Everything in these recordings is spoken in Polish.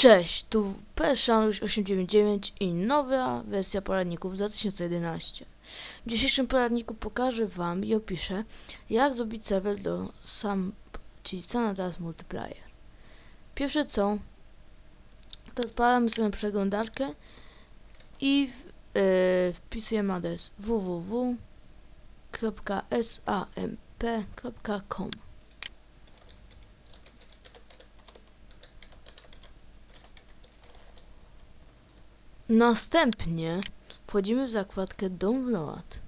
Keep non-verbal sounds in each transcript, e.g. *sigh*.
Cześć, tu PSShanuś 899 i nowa wersja poradników 2011. W dzisiejszym poradniku pokażę Wam i opiszę, jak zrobić serwer do SAM, czyli San Andreas Multiplayer. Pierwsze co, to odpalamy swoją przeglądarkę i yy, wpisujemy adres www.samp.com. Następnie wchodzimy w zakładkę Download.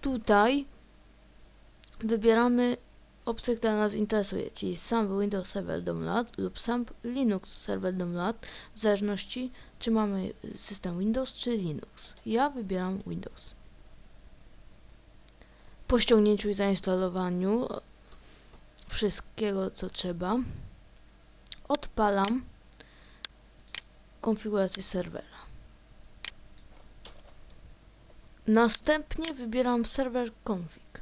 Tutaj wybieramy opcję, która nas interesuje, czyli sam Windows Server Download lub sam Linux Server Download, w zależności czy mamy system Windows czy Linux. Ja wybieram Windows. Po ściągnięciu i zainstalowaniu wszystkiego co trzeba, odpalam konfigurację serwera. Następnie wybieram serwer config.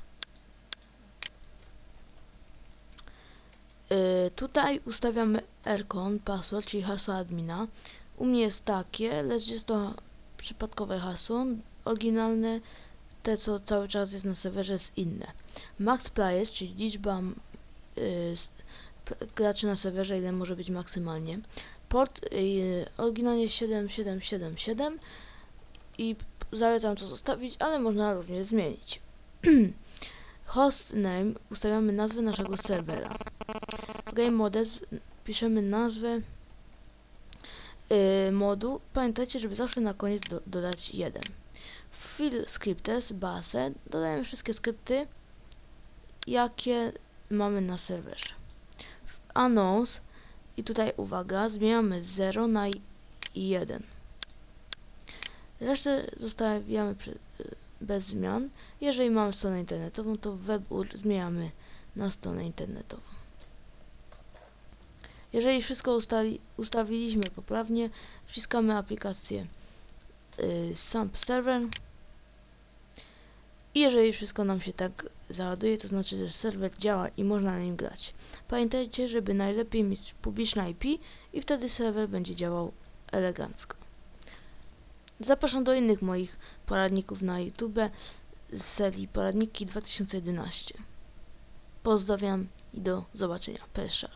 Yy, tutaj ustawiamy rcon, password, czyli hasło admina. U mnie jest takie, lecz jest to przypadkowe hasło. Oryginalne, te co cały czas jest na serwerze jest inne. Max players, czyli liczba yy, graczy na serwerze, ile może być maksymalnie. Port yy, oryginalnie 7777 i zalecam to zostawić, ale można również zmienić. *clears throat* Hostname ustawiamy nazwę naszego serwera. W game modes piszemy nazwę yy, modu. Pamiętajcie, żeby zawsze na koniec do, dodać 1. W fill scripts base dodajemy wszystkie skrypty, jakie mamy na serwerze. W announce i tutaj uwaga, zmieniamy 0 na 1. Resztę zostawiamy przy, bez zmian. Jeżeli mamy stronę internetową, to WebUR zmieniamy na stronę internetową. Jeżeli wszystko ustali, ustawiliśmy poprawnie, wciskamy aplikację y, SAMP Server i jeżeli wszystko nam się tak załaduje, to znaczy, że serwer działa i można na nim grać. Pamiętajcie, żeby najlepiej mieć publiczne IP i wtedy serwer będzie działał elegancko. Zapraszam do innych moich poradników na YouTube z serii Poradniki 2011. Pozdrawiam i do zobaczenia. PS